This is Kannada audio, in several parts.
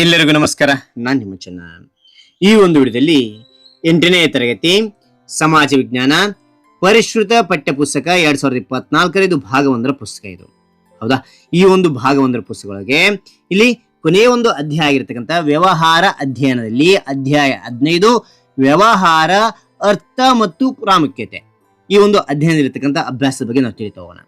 ಎಲ್ಲರಿಗೂ ನಮಸ್ಕಾರ. ನಾನು ನಿಮ್ಮ ಚೆನ್ನ ಈ ಒಂದು ವಿಡಿಯೋದಲ್ಲಿ ಎಂಟನೇ ತರಗತಿ ಸಮಾಜ ವಿಜ್ಞಾನ ಪರಿಷ್ಕೃತ ಪಠ್ಯ ಪುಸ್ತಕ ಎರಡ್ ಸಾವಿರದ ಇಪ್ಪತ್ನಾಲ್ಕರ ಇದು ಭಾಗ ಪುಸ್ತಕ ಇದು. ಹೌದಾ? ಈ ಒಂದು ಭಾಗ ಒಂದರ ಪುಸ್ತಕಗಳಿಗೆ ಇಲ್ಲಿ ಕೊನೆಯ ಒಂದು ಅಧ್ಯಾಯ ಆಗಿರ್ತಕ್ಕಂಥ ವ್ಯವಹಾರ ಅಧ್ಯಯನದಲ್ಲಿ ಅಧ್ಯಾಯ ಹದಿನೈದು, ವ್ಯವಹಾರ, ಅರ್ಥ ಮತ್ತು ಪ್ರಾಮುಖ್ಯತೆ ಈ ಒಂದು ಅಧ್ಯಯನದಲ್ಲಿರ್ತಕ್ಕಂಥ ಅಭ್ಯಾಸದ ಬಗ್ಗೆ ನಾವು ತಿಳಿತಾ ಹೋಗೋಣ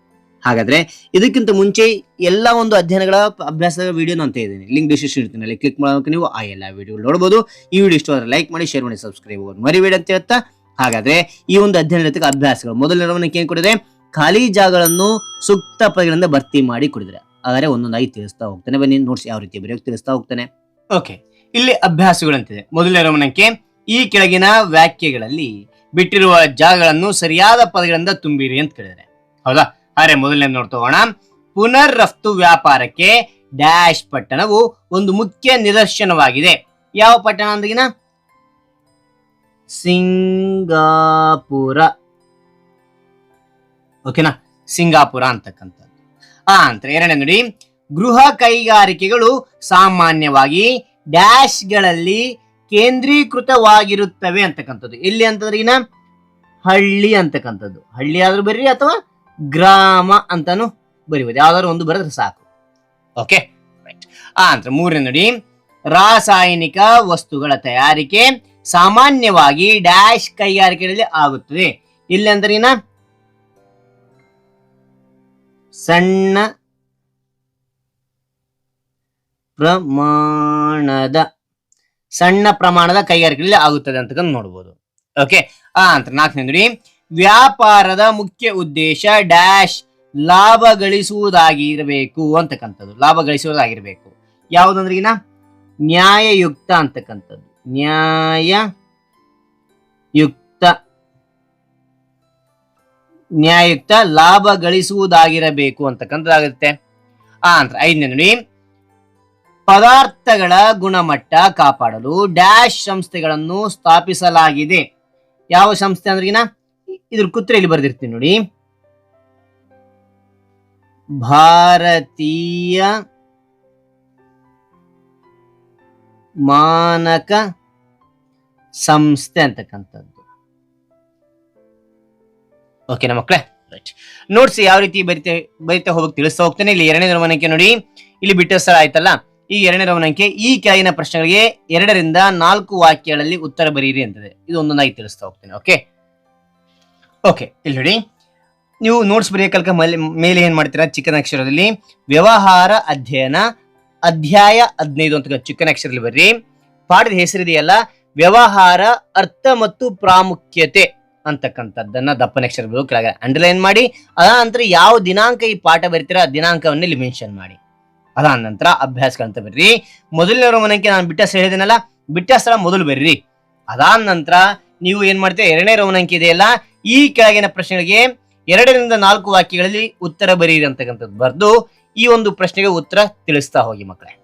ಹಾಗಾದ್ರೆ ಇದಕ್ಕಿಂತ ಮುಂಚೆ ಎಲ್ಲ ಒಂದು ಅಧ್ಯಯನಗಳ ಅಭ್ಯಾಸದ ವಿಡಿಯೋ ನಾನು ತೆಗೆದಿದ್ದೀನಿ. ಲಿಂಕ್ ಡಿಸ್ಕ್ರಿಪ್ಷನ್ ಇರ್ತೀನಿ ಅಲ್ಲಿ ಕ್ಲಿಕ್ ಮಾಡೋಕೆ ನೀವು ಆ ಎಲ್ಲ ವಿಡಿಯೋ ನೋಡಬಹುದು ಈ ವಿಡಿಯೋ ಇಷ್ಟ ಲೈಕ್ ಮಾಡಿ ಶೇರ್ ಮಾಡಿ ಸಬ್ಸ್ಕ್ರೈಬ್ ಮರಿ ಮರಿಬೇಡಿ ಅಂತ ಹೇಳ್ತಾ, ಹಾಗಾದ್ರೆ ಈ ಒಂದು ಅಧ್ಯಯನ ಅಭ್ಯಾಸಗಳು. ಮೊದಲನೇ ಏನ್ ಕೊಡಿದೆ ಖಾಲಿ ಜಾಗಗಳನ್ನು ಸೂಕ್ತ ಪದಗಳಿಂದ ಭರ್ತಿ ಮಾಡಿ ಕುಡಿದ್ರೆ ಹಾಗಾದ್ರೆ ಒಂದೊಂದಾಗಿ ತಿಳಿಸ್ತಾ ಹೋಗ್ತಾನೆ. ಬನ್ನಿ, ನೋಡ್ಸಿ ಯಾವ ರೀತಿ ಬರೆಯೋಕೆ ತಿಳಿಸ್ತಾ ಹೋಗ್ತಾನೆ. ಓಕೆ ಇಲ್ಲಿ ಅಭ್ಯಾಸಗಳಂತಿದೆ ಮೊದಲನೇ ಗಮನಕ್ಕೆ ಈ ಕೆಳಗಿನ ವ್ಯಾಖ್ಯೆಗಳಲ್ಲಿ ಬಿಟ್ಟಿರುವ ಜಾಗಗಳನ್ನು ಸರಿಯಾದ ಪದಗಳಿಂದ ತುಂಬಿರಿ ಅಂತ ಕೇಳಿದರೆ. ಹೌದಾ? ಹಾರೆ ಮೊದಲನೇ ನೋಡ್ತೋಗೋಣ ಪುನರ್ ರಫ್ತು ವ್ಯಾಪಾರಕ್ಕೆ ಡ್ಯಾಶ್ ಪಟ್ಟಣವು ಒಂದು ಮುಖ್ಯ ನಿದರ್ಶನವಾಗಿದೆ. ಯಾವ ಪಟ್ಟಣ ಅಂದ್ರಿಗಿನ? ಸಿಂಗಾಪುರ. ಓಕೆನಾ ಸಿಂಗಾಪುರ ಅಂತಕ್ಕಂಥದ್ದು. ಆ ಅಂತ ಎರಡನೇ ನೋಡಿ. ಗೃಹ ಕೈಗಾರಿಕೆಗಳು ಸಾಮಾನ್ಯವಾಗಿ ಡ್ಯಾಶ್ಗಳಲ್ಲಿ ಕೇಂದ್ರೀಕೃತವಾಗಿರುತ್ತವೆ ಅಂತಕ್ಕಂಥದ್ದು. ಎಲ್ಲಿ ಅಂತಂದ್ರಿಗಿನ? ಹಳ್ಳಿ ಅಂತಕ್ಕಂಥದ್ದು. ಹಳ್ಳಿ ಆದ್ರೂ ಬರ್ರಿ ಅಥವಾ ಗ್ರಾಮ ಅಂತಾನು ಬರಿಬೋದು. ಯಾವ್ದಾದ್ರು ಒಂದು ಬರೆದ್ರೆ ಸಾಕು. ಓಕೆ ರೈಟ್ ಆ ಮೂರನೇ ನೋಡಿ. ರಾಸಾಯನಿಕ ವಸ್ತುಗಳ ತಯಾರಿಕೆ ಸಾಮಾನ್ಯವಾಗಿ ಡ್ಯಾಶ್ ಕೈಗಾರಿಕೆಗಳಲ್ಲಿ ಆಗುತ್ತದೆ. ಇಲ್ಲಿ ಏನ? ಸಣ್ಣ ಪ್ರಮಾಣದ ಸಣ್ಣ ಪ್ರಮಾಣದ ಕೈಗಾರಿಕೆಗಳಲ್ಲಿ ಆಗುತ್ತದೆ ಅಂತಕ್ಕಂಥ ನೋಡ್ಬೋದು. ಓಕೆ ಆ ಅಂತ ನಾಲ್ಕನೇ ನೋಡಿ. ವ್ಯಾಪಾರದ ಮುಖ್ಯ ಉದ್ದೇಶ ಡ್ಯಾಶ್ ಲಾಭ ಗಳಿಸುವುದಾಗಿರಬೇಕು ಅಂತಕ್ಕಂಥದ್ದು. ಲಾಭ ಗಳಿಸುವುದಾಗಿರಬೇಕು ಯಾವುದಂದ್ರೆ ಈಗ ನ್ಯಾಯಯುಕ್ತ ಅಂತಕ್ಕಂಥದ್ದು. ನ್ಯಾಯಯುಕ್ತ. ನ್ಯಾಯಯುಕ್ತ ಲಾಭ ಗಳಿಸುವುದಾಗಿರಬೇಕು ಅಂತಕ್ಕಂಥದ್ದಾಗುತ್ತೆ. ಆ ಅಂತ ಐದನೇ ನೋಡಿ. ಪದಾರ್ಥಗಳ ಗುಣಮಟ್ಟ ಕಾಪಾಡಲು ಡ್ಯಾಶ್ ಸಂಸ್ಥೆಗಳನ್ನು ಸ್ಥಾಪಿಸಲಾಗಿದೆ. ಯಾವ ಸಂಸ್ಥೆ ಅಂದ್ರಿಗಿನ ಇದ್ರ ಕುತ್ರ ಇಲ್ಲಿ ಬರೆದಿರ್ತೀನಿ ನೋಡಿ. ಭಾರತೀಯ ಮಾನಕ ಸಂಸ್ಥೆ ಅಂತಕ್ಕಂಥದ್ದು. ಓಕೆನಾ ಮಕ್ಕಳೇ ರೈಟ್ ನೋಟ್ಸ್ ಯಾವ ರೀತಿ ಬರಿತೆ, ಬರಿತಾ ಹೋಗಕ್ಕೆ ತಿಳಿಸ್ತಾ ಹೋಗ್ತೇನೆ. ಇಲ್ಲಿ ಎರಡನೇ ರವನಂಕೆ ನೋಡಿ. ಇಲ್ಲಿ ಬಿಟ್ಟ ಸರ ಆಯ್ತಲ್ಲ? ಈ ಎರಡನೇ ರವನಂಕೆ, ಈ ಕೆಳಗಿನ ಪ್ರಶ್ನೆಗಳಿಗೆ ಎರಡರಿಂದ ನಾಲ್ಕು ವಾಕ್ಯಗಳಲ್ಲಿ ಉತ್ತರ ಬರೀರಿ ಅಂತದೆ. ಇದು ಒಂದೊಂದಾಗಿ ತಿಳಿಸ್ತಾ ಹೋಗ್ತೇನೆ ಓಕೆ ಓಕೆ ಇಲ್ಲಿ ನೋಡಿ. ನೀವು ನೋಟ್ಸ್ ಬರೆಯಕಲ್ಕ ಮೇಲೆ ಮೇಲೆ ಏನ್ ಮಾಡ್ತೀರಾ? ಚಿಕ್ಕನ ಅಕ್ಷರದಲ್ಲಿ ವ್ಯವಹಾರ ಅಧ್ಯಯನ, ಅಧ್ಯಾಯ ಹದಿನೈದು ಅಂತ ಚಿಕ್ಕನ ಅಕ್ಷರದಲ್ಲಿ ಬರ್ರಿ. ಪಾಠದ ಹೆಸರಿದೆಯಲ್ಲ ವ್ಯವಹಾರ, ಅರ್ಥ ಮತ್ತು ಪ್ರಾಮುಖ್ಯತೆ ಅಂತಕ್ಕಂಥದ್ದನ್ನ ದಪ್ಪನ ಅಕ್ಷರ ಕೆಳಗೆ ಅಂಡರ್ಲೈನ್ ಮಾಡಿ, ಅದಾದ ನಂತರ ಯಾವ ದಿನಾಂಕ ಈ ಪಾಠ ಬರೀತೀರಾ ಆ ದಿನಾಂಕವನ್ನು ಇಲ್ಲಿ ಮೆನ್ಷನ್ ಮಾಡಿ. ಅದಾದ ನಂತರ ಅಭ್ಯಾಸಗಳಂತ ಬರ್ರಿ. ಮೊದಲನೇ ರೋಮನಕ್ಕೆ ನಾನು ಬಿಟ್ಟ ಸ್ಥಳ ಹೇಳಿದೆನಲ್ಲ ಬಿಟ್ಟ ಸ್ಥಳ ಮೊದಲು ಬರ್ರಿ. ಅದಾದ ನಂತರ ನೀವು ಏನ್ ಮಾಡ್ತೀರಾ, ಎರಡನೇ ರೋಮನಂಕಿ ಇದೆಯಲ್ಲ ಈ ಕೆಳಗಿನ ಪ್ರಶ್ನೆಗಳಿಗೆ ಎರಡರಿಂದ ನಾಲ್ಕು ವಾಕ್ಯಗಳಲ್ಲಿ ಉತ್ತರ ಬರೀರಿ ಅಂತಕ್ಕಂಥದ್ದು ಬರೆದು ಈ ಒಂದು ಪ್ರಶ್ನೆಗೆ ಉತ್ತರ ತಿಳಿಸ್ತಾ ಹೋಗಿ ಮಕ್ಕಳೇ.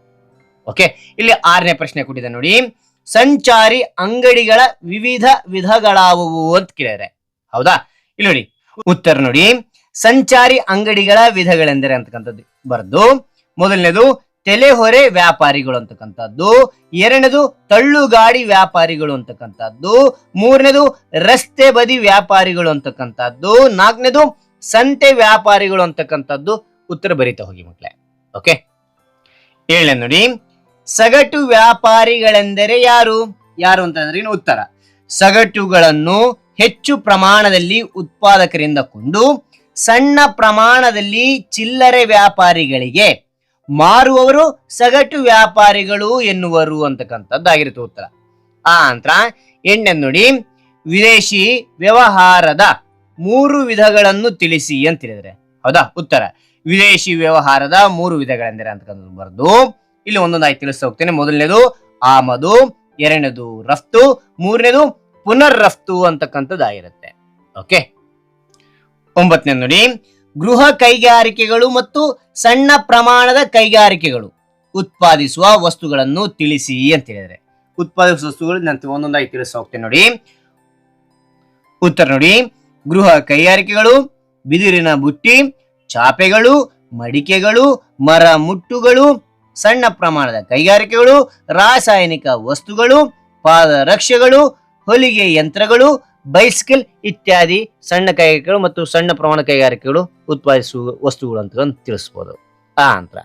ಓಕೆ ಇಲ್ಲಿ ಆರನೇ ಪ್ರಶ್ನೆ ಕೊಟ್ಟಿದೆ ನೋಡಿ. ಸಂಚಾರಿ ಅಂಗಡಿಗಳ ವಿವಿಧ ವಿಧಗಳಾವುವು ಅಂತ ಕೇಳಿದರೆ. ಹೌದಾ? ಇಲ್ಲಿ ನೋಡಿ. ಉತ್ತರ ನೋಡಿ. ಸಂಚಾರಿ ಅಂಗಡಿಗಳ ವಿಧಗಳೆಂದರೆ ಅಂತಕ್ಕಂಥದ್ದು. ಬರೆದು ಮೊದಲನೇದು ತೆಲೆಹೊರೆ ವ್ಯಾಪಾರಿಗಳು ಅಂತಕ್ಕಂಥದ್ದು, ಎರಡನೇದು ತಳ್ಳುಗಾಡಿ ವ್ಯಾಪಾರಿಗಳು ಅಂತಕ್ಕಂಥದ್ದು, ಮೂರನೇದು ರಸ್ತೆ ಬದಿ ವ್ಯಾಪಾರಿಗಳು ಅಂತಕ್ಕಂಥದ್ದು, ನಾಲ್ಕನೇದು ಸಂತೆ ವ್ಯಾಪಾರಿಗಳು ಅಂತಕ್ಕಂಥದ್ದು. ಉತ್ತರ ಬರೀತಾ ಹೋಗಿ ಮಕ್ಕಳೇ ಓಕೆ? ಏಳನೇ ನೋಡಿ, ಸಗಟು ವ್ಯಾಪಾರಿಗಳೆಂದರೆ ಯಾರು? ಯಾರು ಅಂತಂದ್ರೆ ಇನ್ನು ಉತ್ತರ. ಸಗಟುಗಳನ್ನು ಹೆಚ್ಚು ಪ್ರಮಾಣದಲ್ಲಿ ಉತ್ಪಾದಕರಿಂದ ಕೊಂಡು, ಸಣ್ಣ ಪ್ರಮಾಣದಲ್ಲಿ ಚಿಲ್ಲರೆ ವ್ಯಾಪಾರಿಗಳಿಗೆ ಮಾರುವವರು ಸಗಟು ವ್ಯಾಪಾರಿಗಳು ಎನ್ನುವರು ಅಂತಕ್ಕಂಥದ್ದಾಗಿರುತ್ತೆ ಉತ್ತರ. ಆ ನಂತರ ಎಂಟನೇ ನೋಡಿ, ವಿದೇಶಿ ವ್ಯವಹಾರದ ಮೂರು ವಿಧಗಳನ್ನು ತಿಳಿಸಿ ಅಂತ ಹೇಳಿದ್ರೆ. ಹೌದಾ? ಉತ್ತರ. ವಿದೇಶಿ ವ್ಯವಹಾರದ ಮೂರು ವಿಧಗಳೆಂದರೆ ಅಂತಕ್ಕಂಥದ್ದು ಬರೆದು, ಇಲ್ಲಿ ಒಂದೊಂದಾಗಿ ತಿಳಿಸ್ತಾ ಹೋಗ್ತೇನೆ. ಮೊದಲನೇದು ಆಮದು, ಎರಡನೇದು ರಫ್ತು, ಮೂರನೇದು ಪುನರ್ ರಫ್ತು ಅಂತಕ್ಕಂಥದ್ದಾಗಿರುತ್ತೆ. ಓಕೆ? ಒಂಬತ್ತನೇ ನೋಡಿ ಗೃಹ ಕೈಗಾರಿಕೆಗಳು ಮತ್ತು ಸಣ್ಣ ಪ್ರಮಾಣದ ಕೈಗಾರಿಕೆಗಳು ಉತ್ಪಾದಿಸುವ ವಸ್ತುಗಳನ್ನು ತಿಳಿಸಿ ಅಂತ ಹೇಳಿದ್ರೆ. ಉತ್ಪಾದಿಸುವ ವಸ್ತುಗಳು ನಾನು ಒಂದೊಂದಾಗಿ ತಿಳಿಸ್ತಾ ಹೋಗ್ತೇನೆ ನೋಡಿ. ಉತ್ತರ ನೋಡಿ. ಗೃಹ ಕೈಗಾರಿಕೆಗಳು, ಬಿದಿರಿನ ಬುಟ್ಟಿ, ಚಾಪೆಗಳು, ಮಡಿಕೆಗಳು, ಮರ ಮುಟ್ಟುಗಳು, ಸಣ್ಣ ಪ್ರಮಾಣದ ಕೈಗಾರಿಕೆಗಳು, ರಾಸಾಯನಿಕ ವಸ್ತುಗಳು, ಪಾದರಕ್ಷೆಗಳು, ಹೊಲಿಗೆ ಯಂತ್ರಗಳು ಬೈಸಿಕಲ್ ಇತ್ಯಾದಿ ಸಣ್ಣ ಕೈಗಾರಿಕೆಗಳು ಮತ್ತು ಸಣ್ಣ ಪ್ರಮಾಣ ಕೈಗಾರಿಕೆಗಳು ಉತ್ಪಾದಿಸುವ ವಸ್ತುಗಳು ಅಂತ ತಿಳಿಸಬಹುದು ಆ ಅಂತರ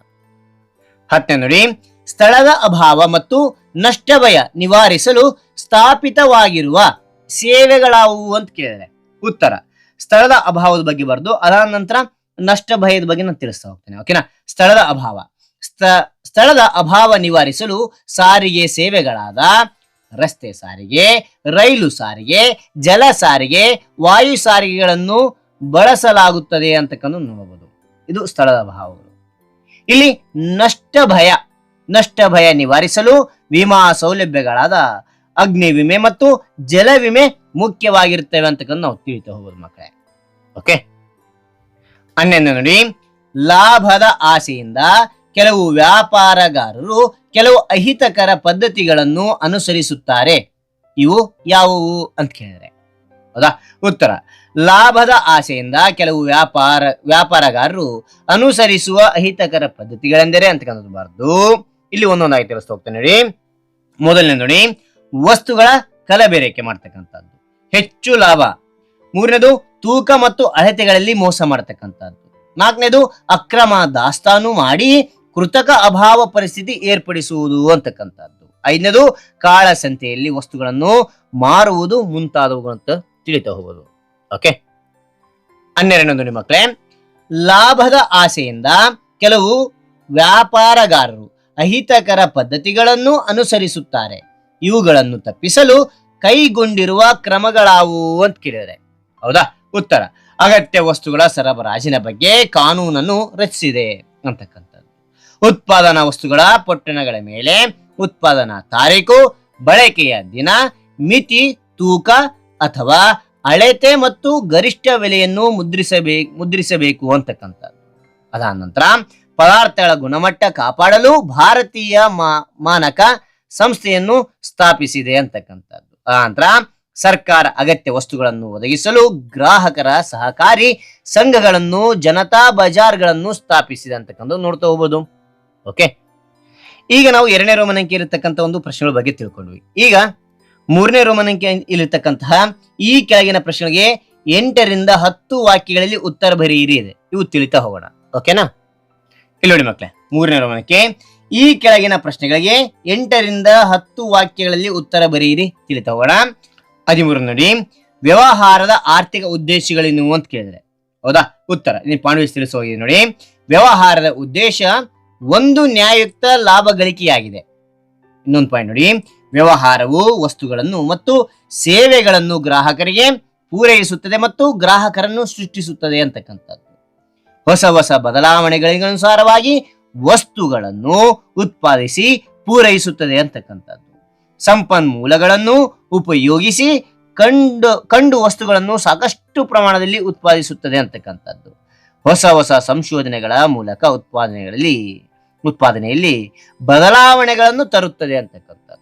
ಹತ್ತನೇ ನೋಡಿ, ಸ್ಥಳದ ಅಭಾವ ಮತ್ತು ನಷ್ಟ ಭಯ ನಿವಾರಿಸಲು ಸ್ಥಾಪಿತವಾಗಿರುವ ಸೇವೆಗಳಾವುವು ಅಂತ ಕೇಳಿದೆ ಉತ್ತರ, ಸ್ಥಳದ ಅಭಾವದ ಬಗ್ಗೆ ಬರೆದು ಅದಾದ ನಂತರ ನಷ್ಟ ಭಯದ ಬಗ್ಗೆ ನಾನು ತಿಳಿಸ್ತಾ ಹೋಗ್ತೇನೆ ಓಕೆನಾ ಸ್ಥಳದ ಅಭಾವ, ಸ್ಥ- ಸ್ಥಳದ ಅಭಾವ ನಿವಾರಿಸಲು ಸಾರಿಗೆ ಸೇವೆಗಳಾದ ರಸ್ತೆ ಸಾರಿಗೆ, ರೈಲು ಸಾರಿಗೆ, ಜಲ ಸಾರಿಗೆ, ವಾಯು ಸಾರಿಗೆಗಳನ್ನು ಬಳಸಲಾಗುತ್ತದೆ ಅಂತಕ್ಕಂಥ ನೋಡಬಹುದು ಇದು ಸ್ಥಳದ ಅಭಾವಗಳು ಇಲ್ಲಿ ನಷ್ಟ ಭಯ ನಷ್ಟ ಭಯ ನಿವಾರಿಸಲು ವಿಮಾ ಸೌಲಭ್ಯಗಳಾದ ಅಗ್ನಿ ವಿಮೆ ಮತ್ತು ಜಲ ವಿಮೆ ಮುಖ್ಯವಾಗಿರುತ್ತವೆ ಅಂತಕ್ಕಂಥ ನಾವು ತಿಳಿತಾ ಹೋಗೋದು ಮಕ್ಕಳೇ. ಓಕೆ ಹನ್ನೊಂದು ನೋಡಿ, ಲಾಭದ ಆಸೆಯಿಂದ ಕೆಲವು ವ್ಯಾಪಾರಗಾರರು ಕೆಲವು ಅಹಿತಕರ ಪದ್ಧತಿಗಳನ್ನು ಅನುಸರಿಸುತ್ತಾರೆ. ಇವು ಯಾವುವು ಅಂತ ಕೇಳಿದ್ರೆ? ಹೌದಾ? ಉತ್ತರ. ಲಾಭದ ಆಸೆಯಿಂದ ಕೆಲವು ವ್ಯಾಪಾರ, ವ್ಯಾಪಾರಗಾರರು ಅನುಸರಿಸುವ ಅಹಿತಕರ ಪದ್ಧತಿಗಳೆಂದರೆ ಅಂತಕ್ಕಂಥದ್ದು ಬಾರದು ಇಲ್ಲಿ ಒಂದೊಂದಾಗಿ ತಿಳಿಸ್ತಾ ಹೋಗ್ತೇನೆ ನೋಡಿ. ಮೊದಲನೇ ನೋಡಿ ವಸ್ತುಗಳ ಕಲಬೆರಕೆ ಮಾಡ್ತಕ್ಕಂಥದ್ದು. ಹೆಚ್ಚು ಲಾಭ. ಮೂರನೇದು, ತೂಕ ಮತ್ತು ಅಳತೆಗಳಲ್ಲಿ ಮೋಸ ಮಾಡ್ತಕ್ಕಂಥದ್ದು. ನಾಲ್ಕನೇದು, ಅಕ್ರಮ ದಾಸ್ತಾನು ಮಾಡಿ ಕೃತಕ ಅಭಾವ ಪರಿಸ್ಥಿತಿ ಏರ್ಪಡಿಸುವುದು ಅಂತಕ್ಕಂಥದ್ದು. ಐದನೇದು ಕಾಳಸಂತೆಯಲ್ಲಿ ವಸ್ತುಗಳನ್ನು ಮಾರುವುದು ಮುಂತಾದವುಗಳಂತ ತಿಳಿತಾ ಹೋಗೋದು. ಓಕೆ ಹನ್ನೆರಡನೇದು ನಿಮ್ಮ ಮಕ್ಕಳೇ ಲಾಭದ ಆಸೆಯಿಂದ ಕೆಲವು ವ್ಯಾಪಾರಗಾರರು ಅಹಿತಕರ ಪದ್ಧತಿಗಳನ್ನು ಅನುಸರಿಸುತ್ತಾರೆ. ಇವುಗಳನ್ನು ತಪ್ಪಿಸಲು ಕೈಗೊಂಡಿರುವ ಕ್ರಮಗಳಾವು ಅಂತ ಕೇಳಿದರೆ ಹೌದಾ? ಉತ್ತರ, ಅಗತ್ಯ ವಸ್ತುಗಳ ಸರಬರಾಜಿನ ಬಗ್ಗೆ ಕಾನೂನನ್ನು ರಚಿಸಿದೆ ಅಂತಕ್ಕಂಥದ್ದು. ಉತ್ಪಾದನಾ ವಸ್ತುಗಳ ಪೊಟ್ಟಣಗಳ ಮೇಲೆ ಉತ್ಪಾದನಾ ತಾರೀಕು, ಬಳಕೆಯ ದಿನ, ಮಿತಿ, ತೂಕ ಅಥವಾ ಅಳತೆ ಮತ್ತು ಗರಿಷ್ಠ ಬೆಲೆಯನ್ನು ಮುದ್ರಿಸಬೇಕು ಮುದ್ರಿಸಬೇಕು ಅಂತಕ್ಕಂಥದ್ದು. ಅದಾದ ನಂತರ ಪದಾರ್ಥಗಳ ಗುಣಮಟ್ಟ ಕಾಪಾಡಲು ಭಾರತೀಯ ಮಾನಕ ಸಂಸ್ಥೆಯನ್ನು ಸ್ಥಾಪಿಸಿದೆ ಅಂತಕ್ಕಂಥದ್ದು. ಆ ಸರ್ಕಾರ ಅಗತ್ಯ ವಸ್ತುಗಳನ್ನು ಒದಗಿಸಲು ಗ್ರಾಹಕರ ಸಹಕಾರಿ ಸಂಘಗಳನ್ನು, ಜನತಾ ಬಜಾರ್ಗಳನ್ನು ಸ್ಥಾಪಿಸಿದೆ ಅಂತಕ್ಕಂಥದ್ದು ನೋಡ್ತಾ ಹೋಗ್ಬೋದು. ಓಕೆ ಈಗ ನಾವು ಎರಡನೇ ರೋಮನ್ ಅಂಕಿ ಇರತಕ್ಕಂಥ ಒಂದು ಪ್ರಶ್ನೆಗಳ ಬಗ್ಗೆ ತಿಳ್ಕೊಂಡ್ವಿ. ಈಗ ಮೂರನೇ ರೋಮನ್ ಅಂಕಿ ಇಲ್ಲಿರ್ತಕ್ಕಂತಹ ಈ ಕೆಳಗಿನ ಪ್ರಶ್ನೆಗೆ ಎಂಟರಿಂದ ಹತ್ತು ವಾಕ್ಯಗಳಲ್ಲಿ ಉತ್ತರ ಬರೆಯಿರಿ ಇದೆ. ಇವು ತಿಳಿತಾ ಹೋಗೋಣ. ಓಕೆನಾ ಇಲ್ಲಿ ನೋಡಿ ಮಕ್ಕಳೇ ಮೂರನೇ ರೋಮನಕ್ಕೆ ಈ ಕೆಳಗಿನ ಪ್ರಶ್ನೆಗಳಿಗೆ ಎಂಟರಿಂದ ಹತ್ತು ವಾಕ್ಯಗಳಲ್ಲಿ ಉತ್ತರ ಬರೆಯಿರಿ ತಿಳಿತಾ ಹೋಗೋಣ. ಹದಿಮೂರು ನೋಡಿ, ವ್ಯವಹಾರದ ಆರ್ಥಿಕ ಉದ್ದೇಶಗಳೇನು ಅಂತ ಕೇಳಿದ್ರೆ. ಹೌದಾ? ಉತ್ತರ ನೀವು ಪಾಂಡವಿಸ್ ತಿಳಿಸೋಗಿದೆ ನೋಡಿ. ವ್ಯವಹಾರದ ಉದ್ದೇಶ ಒಂದು ನ್ಯಾಯಯುಕ್ತ ಲಾಭ ಗಳಿಕೆಯಾಗಿದೆ. ಇನ್ನೊಂದು ಪಾಯಿಂಟ್ ನೋಡಿ. ವ್ಯವಹಾರವು ವಸ್ತುಗಳನ್ನು ಮತ್ತು ಸೇವೆಗಳನ್ನು ಗ್ರಾಹಕರಿಗೆ ಪೂರೈಸುತ್ತದೆ ಮತ್ತು ಗ್ರಾಹಕರನ್ನು ಸೃಷ್ಟಿಸುತ್ತದೆ ಅಂತಕ್ಕಂಥದ್ದು. ಹೊಸ ಹೊಸ ಬದಲಾವಣೆಗಳಿಗನುಸಾರವಾಗಿ ವಸ್ತುಗಳನ್ನು ಉತ್ಪಾದಿಸಿ ಪೂರೈಸುತ್ತದೆ ಅಂತಕ್ಕಂಥದ್ದು. ಸಂಪನ್ಮೂಲಗಳನ್ನು ಉಪಯೋಗಿಸಿ ಕಂಡು ಕಂಡು ವಸ್ತುಗಳನ್ನು ಸಾಕಷ್ಟು ಪ್ರಮಾಣದಲ್ಲಿ ಉತ್ಪಾದಿಸುತ್ತದೆ ಅಂತಕ್ಕಂಥದ್ದು. ಹೊಸ ಹೊಸ ಸಂಶೋಧನೆಗಳ ಮೂಲಕ ಉತ್ಪಾದನೆಗಳಲ್ಲಿ ಉತ್ಪಾದನೆಯಲ್ಲಿ ಬದಲಾವಣೆಗಳನ್ನು ತರುತ್ತದೆ ಅಂತಕ್ಕಂಥದ್ದು.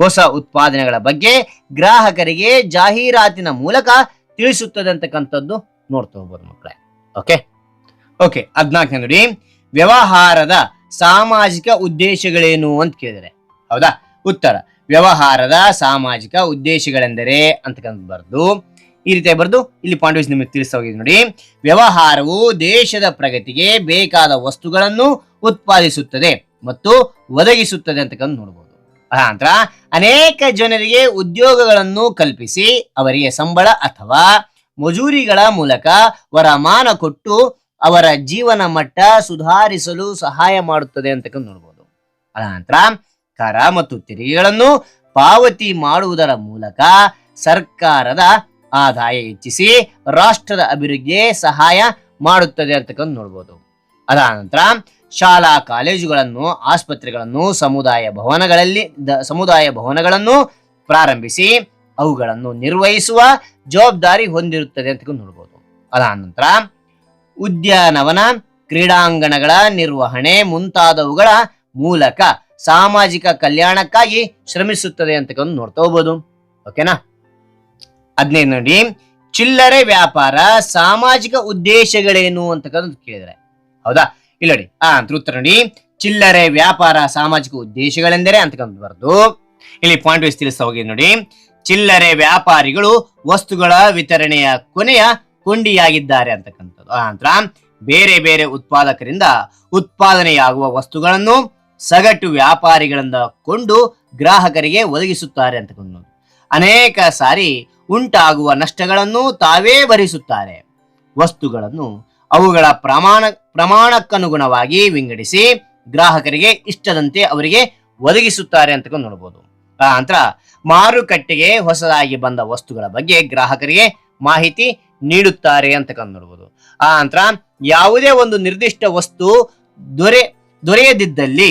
ಹೊಸ ಉತ್ಪಾದನೆಗಳ ಬಗ್ಗೆ ಗ್ರಾಹಕರಿಗೆ ಜಾಹೀರಾತಿನ ಮೂಲಕ ತಿಳಿಸುತ್ತದೆ ಅಂತಕ್ಕಂಥದ್ದು ನೋಡ್ತಾ ಹೋಗ್ಬೋದು ಮಕ್ಕಳೇ. ಓಕೆ? ಓಕೆ, ಹದ್ನಾಲ್ಕನೇ ನೋಡಿ. ವ್ಯವಹಾರದ ಸಾಮಾಜಿಕ ಉದ್ದೇಶಗಳೇನು ಅಂತ ಕೇಳಿದರೆ, ಹೌದಾ? ಉತ್ತರ, ವ್ಯವಹಾರದ ಸಾಮಾಜಿಕ ಉದ್ದೇಶಗಳೆಂದರೆ ಅಂತಕ್ಕಂಥ ಬರ್ದು, ಈ ರೀತಿ ಬರ್ದು ಇಲ್ಲಿ ಪಾಂಡವೇಶ್ ನಿಮಗೆ ತಿಳಿಸ್ತಾ ಹೋಗಿದೆ ನೋಡಿ. ವ್ಯವಹಾರವು ದೇಶದ ಪ್ರಗತಿಗೆ ಬೇಕಾದ ವಸ್ತುಗಳನ್ನು ಉತ್ಪಾದಿಸುತ್ತದೆ ಮತ್ತು ಒದಗಿಸುತ್ತದೆ ಅಂತಕ್ಕಂಥ ನೋಡಬಹುದು ನಂತರ ಅನೇಕ ಜನರಿಗೆ ಉದ್ಯೋಗಗಳನ್ನು ಕಲ್ಪಿಸಿ ಅವರಿಗೆ ಸಂಬಳ ಅಥವಾ ಮಜೂರಿಗಳ ಮೂಲಕ ವರಮಾನ ಕೊಟ್ಟು ಅವರ ಜೀವನ ಮಟ್ಟ ಸುಧಾರಿಸಲು ಸಹಾಯ ಮಾಡುತ್ತದೆ ಅಂತಕ್ಕಂಥ ನೋಡಬಹುದು ಅನಂತರ ಕರ ಮತ್ತು ತೆರಿಗೆಗಳನ್ನು ಪಾವತಿ ಮಾಡುವುದರ ಮೂಲಕ ಸರ್ಕಾರದ ಆದಾಯ ಹೆಚ್ಚಿಸಿ ರಾಷ್ಟ್ರದ ಅಭಿವೃದ್ಧಿಗೆ ಸಹಾಯ ಮಾಡುತ್ತದೆ ಅಂತಕ್ಕಂಥ ನೋಡ್ಬೋದು. ಅದಾದ ನಂತರ ಶಾಲಾ ಕಾಲೇಜುಗಳನ್ನು, ಆಸ್ಪತ್ರೆಗಳನ್ನು, ಸಮುದಾಯ ಭವನಗಳಲ್ಲಿ ಸಮುದಾಯ ಭವನಗಳನ್ನು ಪ್ರಾರಂಭಿಸಿ ಅವುಗಳನ್ನು ನಿರ್ವಹಿಸುವ ಜವಾಬ್ದಾರಿ ಹೊಂದಿರುತ್ತದೆ ಅಂತ ನೋಡ್ಬೋದು. ಅದಾದ ನಂತರ ಉದ್ಯಾನವನ, ಕ್ರೀಡಾಂಗಣಗಳ ನಿರ್ವಹಣೆ ಮುಂತಾದವುಗಳ ಮೂಲಕ ಸಾಮಾಜಿಕ ಕಲ್ಯಾಣಕ್ಕಾಗಿ ಶ್ರಮಿಸುತ್ತದೆ ಅಂತಕ್ಕಂಥ ನೋಡ್ತಾ ಓಕೆನಾ? ಹದಿನೈದು ನೋಡಿ. ಚಿಲ್ಲರೆ ವ್ಯಾಪಾರ ಸಾಮಾಜಿಕ ಉದ್ದೇಶಗಳೇನು ಅಂತಕ್ಕಂಥ ಕೇಳಿದರೆ. ಹೌದಾ? ಇಲ್ಲ ನೋಡಿ ಆ, ಅಂತ ಉತ್ತರ ನೋಡಿ. ಚಿಲ್ಲರೆ ವ್ಯಾಪಾರ ಸಾಮಾಜಿಕ ಉದ್ದೇಶಗಳೆಂದರೆ ಅಂತಕ್ಕಂಥದ್ದು ಇಲ್ಲಿ ಪಾಯಿಂಟ್ ವೈಸ್ ತಿಳಿಸ್ತಾ ಹೋಗಿ ನೋಡಿ. ಚಿಲ್ಲರೆ ವ್ಯಾಪಾರಿಗಳು ವಸ್ತುಗಳ ವಿತರಣೆಯ ಕೊನೆಯ ಕೊಂಡಿಯಾಗಿದ್ದಾರೆ ಅಂತಕ್ಕಂಥದ್ದು ನಂತರ ಬೇರೆ ಬೇರೆ ಉತ್ಪಾದಕರಿಂದ ಉತ್ಪಾದನೆಯಾಗುವ ವಸ್ತುಗಳನ್ನು ಸಗಟು ವ್ಯಾಪಾರಿಗಳಿಂದ ಕೊಂಡು ಗ್ರಾಹಕರಿಗೆ ಒದಗಿಸುತ್ತಾರೆ ಅಂತಕ್ಕಂಥದ್ದು ಅನೇಕ ಸಾರಿ ಉಂಟಾಗುವ ನಷ್ಟಗಳನ್ನು ತಾವೇ ಭರಿಸುತ್ತಾರೆ. ವಸ್ತುಗಳನ್ನು ಅವುಗಳ ಪ್ರಮಾಣ ಪ್ರಮಾಣಕ್ಕನುಗುಣವಾಗಿ ವಿಂಗಡಿಸಿ ಗ್ರಾಹಕರಿಗೆ ಇಷ್ಟದಂತೆ ಅವರಿಗೆ ಒದಗಿಸುತ್ತಾರೆ ಅಂತ ನೋಡಬಹುದು ಆ ನಂತರ ಮಾರುಕಟ್ಟೆಗೆ ಹೊಸದಾಗಿ ಬಂದ ವಸ್ತುಗಳ ಬಗ್ಗೆ ಗ್ರಾಹಕರಿಗೆ ಮಾಹಿತಿ ನೀಡುತ್ತಾರೆ ಅಂತ ನೋಡಬಹುದು ಆ ನಂತರ ಯಾವುದೇ ಒಂದು ನಿರ್ದಿಷ್ಟ ವಸ್ತು ದೊರೆ, ದೊರೆಯದಿದ್ದಲ್ಲಿ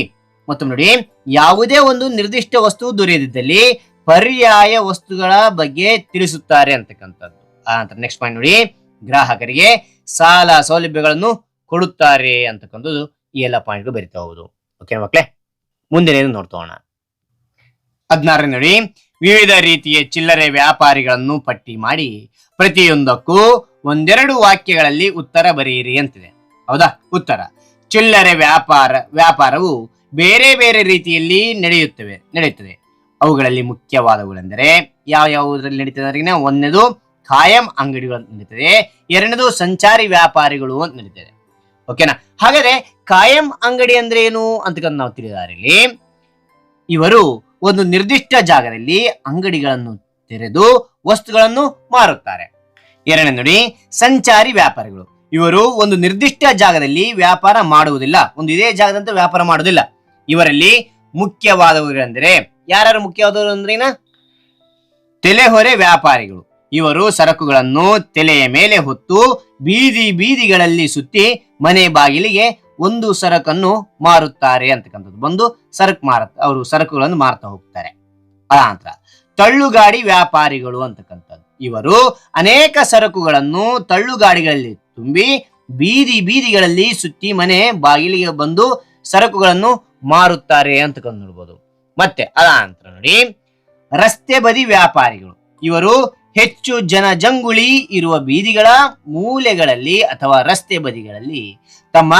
ಮತ್ತು ನೋಡಿ ಯಾವುದೇ ಒಂದು ನಿರ್ದಿಷ್ಟ ವಸ್ತು ದೊರೆಯದಿದ್ದಲ್ಲಿ ಪರ್ಯಾಯ ವಸ್ತುಗಳ ಬಗ್ಗೆ ತಿಳಿಸುತ್ತಾರೆ ಅಂತಕ್ಕಂಥದ್ದು. ಆ ನಂತರ ನೆಕ್ಸ್ಟ್ ಪಾಯಿಂಟ್ ನೋಡಿ ಗ್ರಾಹಕರಿಗೆ ಸಾಲ ಸೌಲಭ್ಯಗಳನ್ನು ಕೊಡುತ್ತಾರೆ ಅಂತಕ್ಕಂಥದ್ದು ಈ ಎಲ್ಲ ಪಾಯಿಂಟ್ ಬರಿತಾ ಹೋಗುದು. ಓಕೆ ಮಕ್ಳೇ? ಮುಂದಿನ ನೋಡ್ತೋಣ. ಹದಿನಾರನೇ ನೋಡಿ ವಿವಿಧ ರೀತಿಯ ಚಿಲ್ಲರೆ ವ್ಯಾಪಾರಿಗಳನ್ನು ಪಟ್ಟಿ ಮಾಡಿ ಪ್ರತಿಯೊಂದಕ್ಕೂ ಒಂದೆರಡು ವಾಕ್ಯಗಳಲ್ಲಿ ಉತ್ತರ ಬರೆಯಿರಿ ಅಂತಿದೆ. ಹೌದಾ? ಉತ್ತರ. ಚಿಲ್ಲರೆ ವ್ಯಾಪಾರ, ವ್ಯಾಪಾರವು ಬೇರೆ ಬೇರೆ ರೀತಿಯಲ್ಲಿ ನಡೆಯುತ್ತವೆ, ನಡೆಯುತ್ತದೆ. ಅವುಗಳಲ್ಲಿ ಮುಖ್ಯವಾದವುಗಳೆಂದರೆ ಯಾವ ಯಾವುದರಲ್ಲಿ ನಡೀತದೆ ಒಂದನೇದು ಖಾಯಂ ಅಂಗಡಿಗಳು ನಡೀತದೆ, ಎರಡನೇದು ಸಂಚಾರಿ ವ್ಯಾಪಾರಿಗಳು ಅಂತ ನಡೀತದೆ. ಓಕೆನಾ ಹಾಗಾದ್ರೆ ಕಾಯಂ ಅಂಗಡಿ ಅಂದ್ರೆ ಏನು ಅಂತಕ್ಕಂಥ ನಾವು ತಿಳಿದಾರೆ ಇಲ್ಲಿ. ಇವರು ಒಂದು ನಿರ್ದಿಷ್ಟ ಜಾಗದಲ್ಲಿ ಅಂಗಡಿಗಳನ್ನು ತೆರೆದು ವಸ್ತುಗಳನ್ನು ಮಾರುತ್ತಾರೆ. ಎರಡನೇ ನೋಡಿ, ಸಂಚಾರಿ ವ್ಯಾಪಾರಿಗಳು. ಇವರು ಒಂದು ನಿರ್ದಿಷ್ಟ ಜಾಗದಲ್ಲಿ ವ್ಯಾಪಾರ ಮಾಡುವುದಿಲ್ಲ. ಒಂದು ಇದೇ ಜಾಗದಂತ ವ್ಯಾಪಾರ ಮಾಡುವುದಿಲ್ಲ. ಇವರಲ್ಲಿ ಮುಖ್ಯವಾದವರು ಅಂದ್ರೆ ಯಾರು ಮುಖ್ಯವಾದವರು ಅಂದ್ರೆ ತೆಲೆಹೊರೆ ವ್ಯಾಪಾರಿಗಳು. ಇವರು ಸರಕುಗಳನ್ನು ತೆಲೆಯ ಮೇಲೆ ಹೊತ್ತು ಬೀದಿ ಬೀದಿಗಳಲ್ಲಿ ಸುತ್ತಿ ಮನೆ ಬಾಗಿಲಿಗೆ ಒಂದು ಸರಕನ್ನು ಮಾರುತ್ತಾರೆ ಅಂತಕ್ಕಂಥದ್ದು. ಬಂದು ಸರಕು ಮಾರ ಅವರು ಸರಕುಗಳನ್ನು ಮಾರ್ತಾ ಹೋಗ್ತಾರೆ. ಆ ನಂತರ ತಳ್ಳುಗಾಡಿ ವ್ಯಾಪಾರಿಗಳು ಅಂತಕ್ಕಂಥದ್ದು. ಇವರು ಅನೇಕ ಸರಕುಗಳನ್ನು ತಳ್ಳುಗಾಡಿಗಳಲ್ಲಿ ತುಂಬಿ ಬೀದಿ ಬೀದಿಗಳಲ್ಲಿ ಸುತ್ತಿ ಮನೆ ಬಾಗಿಲಿಗೆ ಬಂದು ಸರಕುಗಳನ್ನು ಮಾರುತ್ತಾರೆ ಅಂತಕ್ಕಂಥ ನೋಡ್ಬೋದು. ಮತ್ತೆ ಅದ ನಂತರ ನೋಡಿ, ರಸ್ತೆ ಬದಿ ವ್ಯಾಪಾರಿಗಳು. ಇವರು ಹೆಚ್ಚು ಜನಜಂಗುಳಿ ಇರುವ ಬೀದಿಗಳ ಮೂಲೆಗಳಲ್ಲಿ ಅಥವಾ ರಸ್ತೆ ಬದಿಗಳಲ್ಲಿ ತಮ್ಮ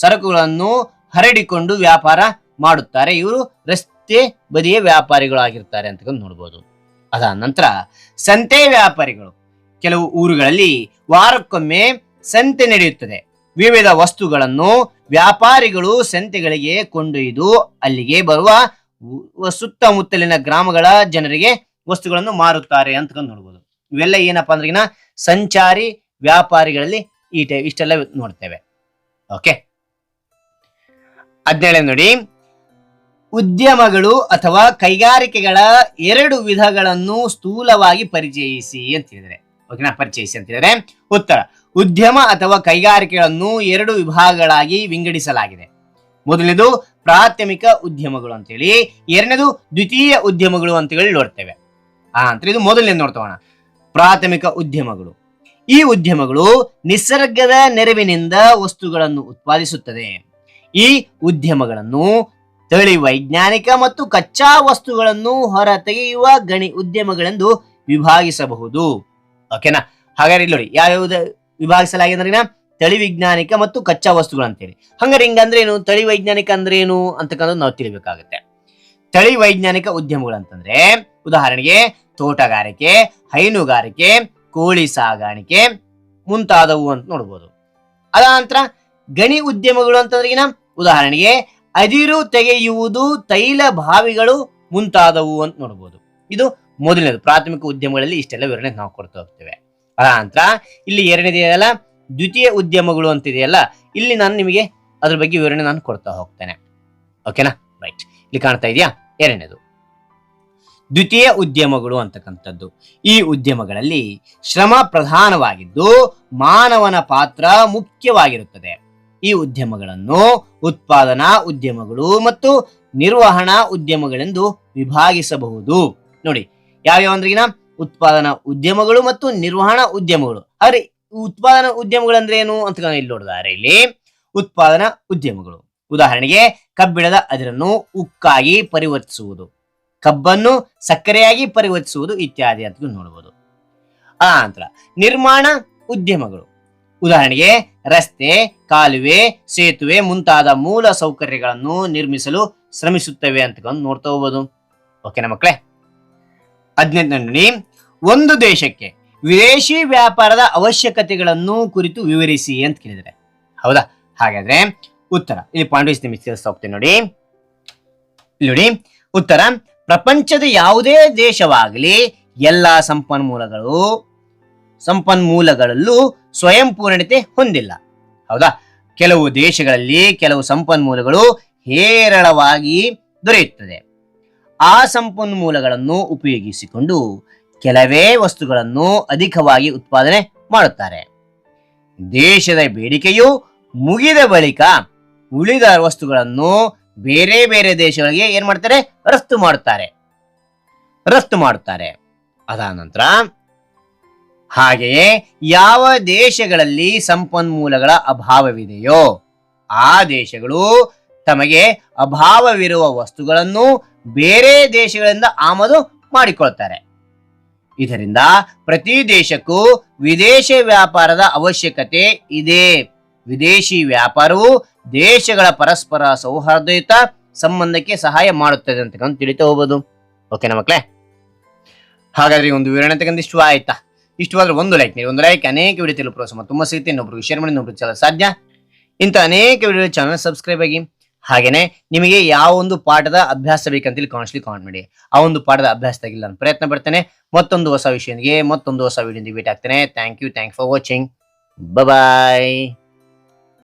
ಸರಕುಗಳನ್ನು ಹರಡಿಕೊಂಡು ವ್ಯಾಪಾರ ಮಾಡುತ್ತಾರೆ. ಇವರು ರಸ್ತೆ ಬದಿಯ ವ್ಯಾಪಾರಿಗಳು ಆಗಿರ್ತಾರೆ ಅಂತ ನೋಡ್ಬೋದು. ಅದಾದ ನಂತರ ಸಂತೆ ವ್ಯಾಪಾರಿಗಳು. ಕೆಲವು ಊರುಗಳಲ್ಲಿ ವಾರಕ್ಕೊಮ್ಮೆ ಸಂತೆ ನಡೆಯುತ್ತದೆ. ವಿವಿಧ ವಸ್ತುಗಳನ್ನು ವ್ಯಾಪಾರಿಗಳು ಸಂತೆಗಳಿಗೆ ಕೊಂಡೊಯ್ದು ಅಲ್ಲಿಗೆ ಬರುವ ಸುತ್ತಮುತ್ತಲಿನ ಗ್ರಾಮಗಳ ಜನರಿಗೆ ವಸ್ತುಗಳನ್ನು ಮಾರುತ್ತಾರೆ ಅಂತ ನೋಡ್ಬೋದು. ಇವೆಲ್ಲ ಏನಪ್ಪಾ ಅಂದ್ರೆ ಸಂಚಾರಿ ವ್ಯಾಪಾರಿಗಳಲ್ಲಿ ಈ ಟೈ, ಇಷ್ಟೆಲ್ಲ ನೋಡ್ತೇವೆ. ಓಕೆ ಹದಿನೇಳನೇ ನೋಡಿ. ಉದ್ಯಮಗಳು ಅಥವಾ ಕೈಗಾರಿಕೆಗಳ ಎರಡು ವಿಧಗಳನ್ನು ಸ್ಥೂಲವಾಗಿ ಪರಿಚಯಿಸಿ ಅಂತ ಹೇಳಿದ್ರೆ ಓಕೆನಾ ಪರಿಚಯಿಸಿ ಅಂತ ಹೇಳಿದ್ರೆ ಉತ್ತರ. ಉದ್ಯಮ ಅಥವಾ ಕೈಗಾರಿಕೆಗಳನ್ನು ಎರಡು ವಿಭಾಗಗಳಾಗಿ ವಿಂಗಡಿಸಲಾಗಿದೆ. ಮೊದಲನೇದು ಪ್ರಾಥಮಿಕ ಉದ್ಯಮಗಳು ಅಂತೇಳಿ. ಎರಡನೇದು ದ್ವಿತೀಯ ಉದ್ಯಮಗಳು ಅಂತ ಹೇಳಿ ನೋಡ್ತೇವೆ. ಆ, ಅಂತ ಇದು ಮೊದಲನೇದು ನೋಡ್ತೋಣ ಪ್ರಾಥಮಿಕ ಉದ್ಯಮಗಳು. ಈ ಉದ್ಯಮಗಳು ನಿಸರ್ಗದ ನೆರವಿನಿಂದ ವಸ್ತುಗಳನ್ನು ಉತ್ಪಾದಿಸುತ್ತದೆ. ಈ ಉದ್ಯಮಗಳನ್ನು ತಳಿ ವೈಜ್ಞಾನಿಕ ಮತ್ತು ಕಚ್ಚಾ ವಸ್ತುಗಳನ್ನು ಹೊರತೆಗೆಯುವ ಗಣಿ ಉದ್ಯಮಗಳೆಂದು ವಿಭಾಗಿಸಬಹುದು. ಓಕೆನಾ ಹಾಗಾದ್ರೆ ಇಲ್ಲಿ ನೋಡಿ ಯಾವ ವಿಭಾಗಿಸಲಾಗಿದೆ ಅಂದ್ರೆ ತಳಿ ವೈಜ್ಞಾನಿಕ ಮತ್ತು ಕಚ್ಚಾ ವಸ್ತುಗಳು ಅಂತೇಳಿ. ಹಂಗಾರೆ ಹಿಂಗಂದ್ರೆ ಏನು? ತಳಿ ವೈಜ್ಞಾನಿಕ ಅಂದ್ರೆ ಏನು ಅಂತಕ್ಕಂಥದ್ದು ನಾವು ತಿಳಿಬೇಕಾಗುತ್ತೆ. ತಳಿ ವೈಜ್ಞಾನಿಕ ಉದ್ಯಮಗಳು ಅಂತಂದ್ರೆ, ಉದಾಹರಣೆಗೆ ತೋಟಗಾರಿಕೆ, ಹೈನುಗಾರಿಕೆ, ಕೋಳಿ ಸಾಗಾಣಿಕೆ ಮುಂತಾದವು ಅಂತ ನೋಡ್ಬೋದು. ಅದ ನಂತರ ಗಣಿ ಉದ್ಯಮಗಳು ಅಂತಂದ್ರೆ ಉದಾಹರಣೆಗೆ ಅದಿರು ತೆಗೆಯುವುದು ತೈಲ ಬಾವಿಗಳು ಮುಂತಾದವು ಅಂತ ನೋಡ್ಬೋದು. ಇದು ಮೊದಲನೇದು, ಪ್ರಾಥಮಿಕ ಉದ್ಯಮಗಳಲ್ಲಿ ಇಷ್ಟೆಲ್ಲ ವಿವರಣೆ ನಾವು ಕೊಡ್ತಾ ಹೋಗ್ತೇವೆ. ಅದ ನಂತರ ಇಲ್ಲಿ ಎರಡನೇದೆಯಲ್ಲ ದ್ವಿತೀಯ ಉದ್ಯಮಗಳು ಅಂತಿದೆಯಲ್ಲ, ಇಲ್ಲಿ ನಾನು ನಿಮಗೆ ಅದ್ರ ಬಗ್ಗೆ ವಿವರಣೆ ನಾನು ಕೊಡ್ತಾ ಹೋಗ್ತೇನೆ. ಓಕೆನಾ ರೈಟ್ ಇಲ್ಲಿ ಕಾಣ್ತಾ ಇದೆಯಾ? ಎರಡನೇದು. ದ್ವಿತೀಯ ಉದ್ಯಮಗಳು ಅಂತಕ್ಕಂಥದ್ದು. ಈ ಉದ್ಯಮಗಳಲ್ಲಿ ಶ್ರಮ ಪ್ರಧಾನವಾಗಿದ್ದು ಮಾನವನ ಪಾತ್ರ ಮುಖ್ಯವಾಗಿರುತ್ತದೆ. ಈ ಉದ್ಯಮಗಳನ್ನು ಉತ್ಪಾದನಾ ಉದ್ಯಮಗಳು ಮತ್ತು ನಿರ್ವಹಣಾ ಉದ್ಯಮಗಳೆಂದು ವಿಭಾಗಿಸಬಹುದು. ನೋಡಿ, ಯಾವ್ಯಾವ ಅಂದ್ರಿಗಿನ ಉತ್ಪಾದನಾ ಉದ್ಯಮಗಳು ಮತ್ತು ನಿರ್ವಹಣಾ ಉದ್ಯಮಗಳು. ಅರೆ ಉತ್ಪಾದನಾ ಉದ್ಯಮಗಳು ಅಂದ್ರೆ ಏನು ಅಂತ ಇಲ್ಲಿ ನೋಡಿದಾರೆ ಇಲ್ಲಿ ಉತ್ಪಾದನಾ ಉದ್ಯಮಗಳು. ಉದಾಹರಣೆಗೆ ಕಬ್ಬಿಣದ ಅದಿರನ್ನು ಉಕ್ಕಾಗಿ ಪರಿವರ್ತಿಸುವುದು. ಕಬ್ಬನ್ನು ಸಕ್ಕರೆಯಾಗಿ ಪರಿವರ್ತಿಸುವುದು ಇತ್ಯಾದಿ ಅಂತ ನೋಡಬಹುದು ಆ ನಂತರ ನಿರ್ಮಾಣ ಉದ್ಯಮಗಳು. ಉದಾಹರಣೆಗೆ ರಸ್ತೆ, ಕಾಲುವೆ, ಸೇತುವೆ ಮುಂತಾದ ಮೂಲ ಸೌಕರ್ಯಗಳನ್ನು ನಿರ್ಮಿಸಲು ಶ್ರಮಿಸುತ್ತವೆ ಅಂತ ನೋಡ್ತಾ ಹೋಗ್ಬೋದು. ಓಕೆನಾ ಮಕ್ಕಳೇ ಹದಿನೆಂಟನೇ ಒಂದು ದೇಶಕ್ಕೆ ವಿದೇಶಿ ವ್ಯಾಪಾರದ ಅವಶ್ಯಕತೆಗಳನ್ನು ಕುರಿತು ವಿವರಿಸಿ ಅಂತ ಕೇಳಿದರೆ ಹೌದಾ? ಹಾಗಾದ್ರೆ ಉತ್ತರ, ಇಲ್ಲಿ ಪಾಂಡವಿಸ್ ನಿಮಗೆ ತಿಳಿಸ್ತಾ ಹೋಗ್ತೇನೆ ನೋಡಿ. ಇಲ್ಲಿ ನೋಡಿ, ಉತ್ತರ ಪ್ರಪಂಚದ ಯಾವುದೇ ದೇಶವಾಗಲಿ ಎಲ್ಲ ಸಂಪನ್ಮೂಲಗಳು ಸಂಪನ್ಮೂಲಗಳಲ್ಲೂ ಸ್ವಯಂ ಪೂರ್ಣತೆ ಹೊಂದಿಲ್ಲ. ಹೌದಾ? ಕೆಲವು ದೇಶಗಳಲ್ಲಿ ಕೆಲವು ಸಂಪನ್ಮೂಲಗಳು ಹೇರಳವಾಗಿ ದೊರೆಯುತ್ತದೆ. ಆ ಸಂಪನ್ಮೂಲಗಳನ್ನು ಉಪಯೋಗಿಸಿಕೊಂಡು ಕೆಲವೇ ವಸ್ತುಗಳನ್ನು ಅಧಿಕವಾಗಿ ಉತ್ಪಾದನೆ ಮಾಡುತ್ತಾರೆ. ದೇಶದ ಬೇಡಿಕೆಯು ಮುಗಿದ ಬಳಿಕ ಉಳಿದ ವಸ್ತುಗಳನ್ನು ಬೇರೆ ಬೇರೆ ದೇಶಗಳಿಗೆ ಏನ್ ಮಾಡ್ತಾರೆ? ರಫ್ತು ಮಾಡುತ್ತಾರೆ ರಫ್ತು ಮಾಡುತ್ತಾರೆ ಅದಾದ ನಂತರ ಹಾಗೆಯೇ ಯಾವ ದೇಶಗಳಲ್ಲಿ ಸಂಪನ್ಮೂಲಗಳ ಅಭಾವವಿದೆಯೋ, ಆ ದೇಶಗಳು ತಮಗೆ ಅಭಾವವಿರುವ ವಸ್ತುಗಳನ್ನು ಬೇರೆ ದೇಶಗಳಿಂದ ಆಮದು ಮಾಡಿಕೊಳ್ತಾರೆ. ಇದರಿಂದ ಪ್ರತಿ ದೇಶಕ್ಕೂ ವಿದೇಶಿ ವ್ಯಾಪಾರದ ಅವಶ್ಯಕತೆ ಇದೆ. ವಿದೇಶಿ ವ್ಯಾಪಾರವು ದೇಶಗಳ ಪರಸ್ಪರ ಸೌಹಾರ್ದಯುತ ಸಂಬಂಧಕ್ಕೆ ಸಹಾಯ ಮಾಡುತ್ತದೆ ಅಂತ ತಿಳಿತಾ ಹೋಗ್ಬೋದು. ಓಕೆನಾ ಮಕ್ಕಳೇ ಹಾಗಾದ್ರೆ ಒಂದು ವಿವರಣೆ ತಗೊಂಡು ಇಷ್ಟ ಆಯ್ತಾ? ಇಷ್ಟವಾದ್ರೆ ಒಂದು ಲೈಕ್ ನೀವು ಒಂದು ಲೈಕ್ ಅನೇಕ ವಿಡಿಯೋ ತಿಳಿಲು ಪ್ರೋತ್ಸಾಹ ತುಂಬ ಸಿಗುತ್ತೆ. ಇನ್ನೊಬ್ರಿಗೆ ಶೇರ್ ಮಾಡಿ, ಇನ್ನೊಬ್ರಿಗೆ ಚಲ ಸಾಧ್ಯ? ಇಂಥ ಅನೇಕ ವಿಡಿಯೋ ಚಾನಲ್ ಸಬ್ಸ್ಕ್ರೈಬ್ ಆಗಿ, ಹಾಗೇನೆ ನಿಮಗೆ ಯಾವ ಒಂದು ಪಾಠದ ಅಭ್ಯಾಸ ಬೇಕಂತೇಳಿ ಕಾಣಿಸ್ಲಿ ಕಾಮೆಂಟ್ ಮಾಡಿ. ಆ ಒಂದು ಪಾಠದ ಅಭ್ಯಾಸದಾಗಿಲ್ಲ ನಾನು ಪ್ರಯತ್ನ ಪಡ್ತೇನೆ. ಮತ್ತೊಂದು ಹೊಸ ವಿಷಯದೊಂದಿಗೆ, ಮತ್ತೊಂದು ಹೊಸ ವಿಡಿಯೋದಿಗೆ ಭೇಟಿ ಆಗ್ತೇನೆ thank you thank for watching bye